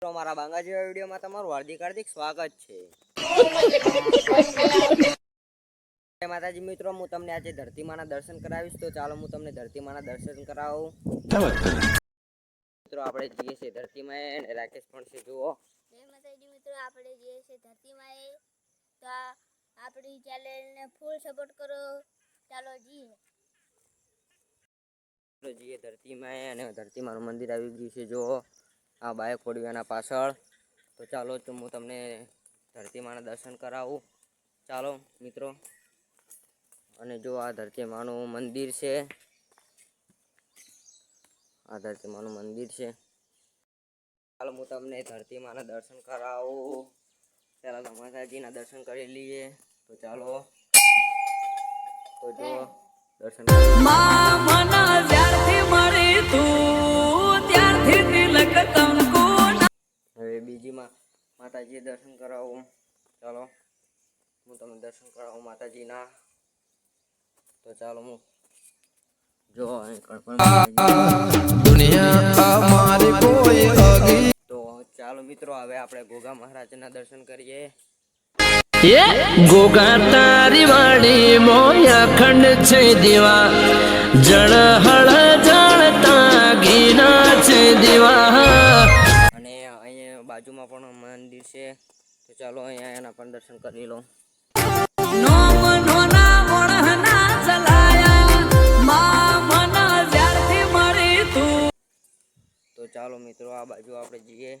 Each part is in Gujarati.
મિત્રો મારા બાંગા જેવા વિડીયોમાં તમારું હાર્દિક હાર્દિક સ્વાગત છે. માતાજી મિત્રો હું તમને આજે ધરતીમાના દર્શન કરાવીશ. તો ચાલો હું તમને ધરતીમાના દર્શન કરાવું. મિત્રો આપણે જઈએ છીએ ધરતીમાં અને રાકેશ પણ છે જુઓ. માતાજી મિત્રો આપણે જઈએ છીએ ધરતીમાં તો આપણી ચેનલને ફૂલ સપોર્ટ કરો. ચાલો જઈએ. જઈએ ધરતીમાં અને ધરતીમાનું મંદિર આવી ગયું છે જુઓ. આ બાઈક કોડિયાના પાછળ. તો ચાલો હું તમને ધરતીમાના દર્શન કરાવું. ચાલો મિત્રો. અને જો આ ધરતીમાનું મંદિર છે. આ ધરતીમાનું મંદિર છે. ચાલો હું તમને ધરતીમાના દર્શન કરાવું. ચાલો ગમાતાજીના માતાજીના દર્શન કરી લઈએ. તો ચાલો. તો જો દર્શનમાં માતાજીએ દર્શન કરાવું. ચાલો, હું તમને દર્શન કરાવું માતાજીના. તો ચાલો હું જો તો ચાલો મિત્રો, હવે આપણે ગોગા મહારાજના દર્શન કરીએ. ગોગા તારી વાણી મોયા ખંડ છે દીવા. જળ હળ જળતા ઘીના છે દીવા. બાજુમાં પણ મંદિર છે. તો ચાલો અહીંયા એના પણ દર્શન કરી લો નોમ નોના મોણના ચલાયા માં મના જ્યારથી મળી તું ચાલો મિત્રો, આ બાજુ આપણે જઈએ.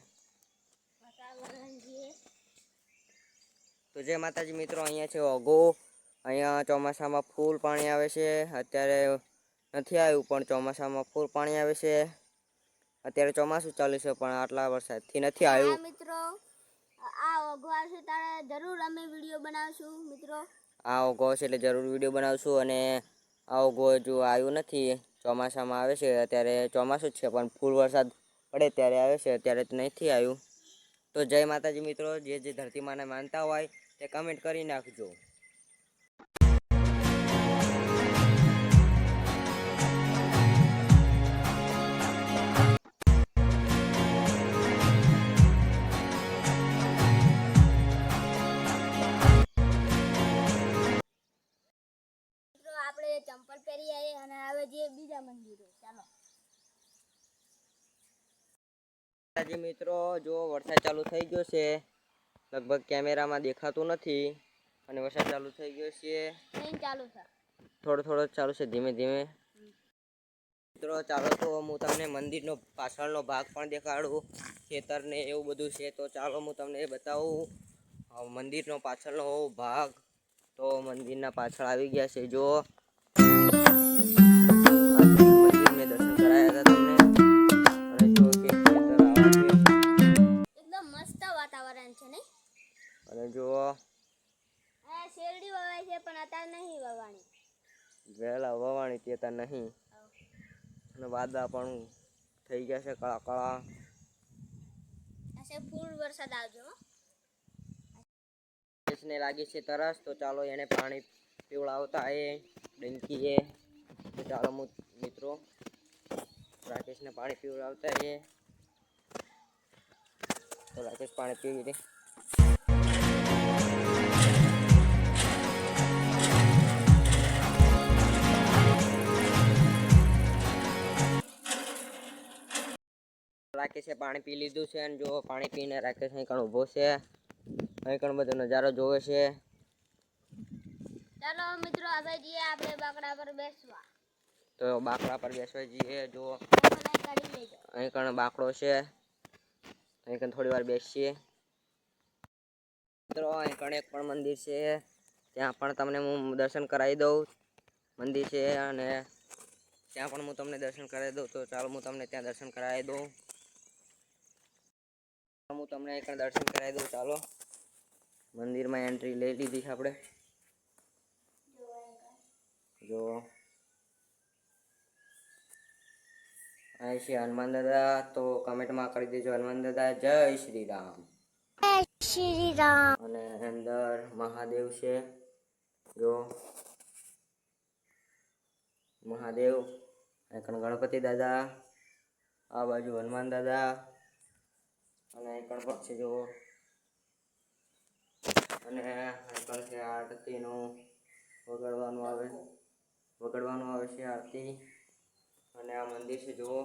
તો જય માતાજી મિત્રો, અહીંયા છે ઓગો. અહીંયા ચોમાસામાં ફૂલ પાણી આવે છે. અત્યારે નથી આવ્યું, પણ ચોમાસામાં ફૂલ પાણી આવે છે. અત્યારે ચોમાસું ચાલુ છે પણ આટલા વરસાદથી નથી આવ્યું. મિત્રો આ ઓઘો આવશે ત્યારે જરૂર અમે વીડિયો બનાવશું મિત્રો. આ ઓગો છે એટલે જરૂર વીડિયો બનાવશું અને આ ઓગો જો આવ્યું નથી ચોમાસામાં આવે છે અત્યારે ચોમાસું જ છે પણ ફૂલ વરસાદ પડે ત્યારે આવે છે અત્યારે તો નથી આવ્યું. તો જય માતાજી મિત્રો જે જે ધરતીમાને માનતા હોય તે કમેન્ટ કરી નાખજો. ચંપલ પહેરી આવી અને હવે જે બીજા મંદિરો. ચાલો. માતાજી મિત્રો જો વરસાદ ચાલુ થઈ ગયો છે લગભગ કેમેરામાં દેખાતું નથી અને વરસાદ ચાલુ થઈ ગયો છે. ચાલુ છે થોડો થોડો ચાલુ છે ધીમે ધીમે. મિત્રો ચાલો તો હું તમને મંદિરનો પાછળનો ભાગ પણ દેખાડું ખેતર ને એવું બધું છે તો ચાલો હું તમને એ બતાવું. મંદિરનો પાછળનો ભાગ તો મંદિરના પાછળ આવી ગયા છે જો નહીં વવાણી વહેલા વવાણી તેતા નહીં. અને વાદા પણ થઈ ગયા છે કળા કળા. આજે ફૂલ વરસાદ આવજો ને લાગી છે તરસ તો ચાલો એને પાણી પીવડાવતા એ ડંકીએ તો ચાલો મિત્રો રાકેશને પાણી પીવડાવતા એ તો રાકેશ પાણી પીવી દે રાકેશે પાણી પી લીધું છે અને જો પાણી પીને રાકેશ અહીં કણ ઊભો છે. અહીં કણ બધો નજારો જોવે છે. ચાલો મિત્રો હવે જઈએ આપણે બાકડા પર બેસવા. તો બાકડા પર બેસવા જઈએ જો અહીં કણ બાકડો છે. અહીં કણ થોડી વાર બેસીએ. મિત્રો અહીં કણ એક પણ મંદિર છે. ત્યાં પણ તમને હું દર્શન કરાવી દઉં. મંદિર છે અને ત્યાં પણ હું તમને દર્શન કરાવી દઉં. તો ચાલો હું તમને ત્યાં દર્શન કરાવી દઉં. હું તમને એક દર્શન કરાવી દઉં. ચાલો. મંદિરમાં એન્ટ્રી લઈ લીધી છે આપણે. જો. અહીં છે હનુમાન દાદા. તો કમેન્ટમાં કરી દેજો. હનુમાન દાદા જય શ્રી રામ. શ્રી રામ. અને અંદર મહાદેવ છે. જો. મહાદેવ. અહીં ગણપતિ દાદા. આ બાજુ હનુમાન દાદા. અને પણ છે, જુઓ. અને પણ છે આરતીનું વગાડવાનું આવે. વગાડવાનું આવે છે આરતી. અને આ મંદિર છે, જુઓ.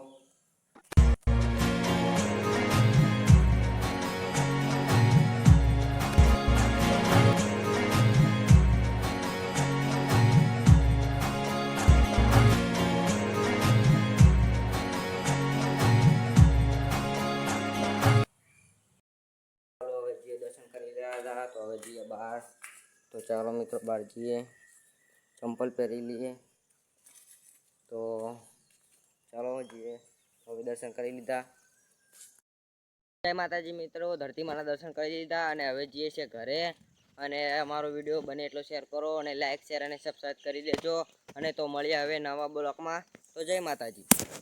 જઈએ બહાર. તો ચાલો મિત્રો બહાર જઈએ ચંપલ પહેરી લઈએ. તો ચાલો જઈએ હવે દર્શન કરી લીધા. જય માતાજી મિત્રો. ધરતી માના દર્શન કરી લીધા અને હવે જઈએ છીએ ઘરે. અને અમારો વીડિયો બને એટલો શેર કરો અને લાઇક શેર અને સબસ્ક્રાઈબ કરી દેજો. અને તો મળીએ હવે નવા બ્લોકમાં. તો જય માતાજી.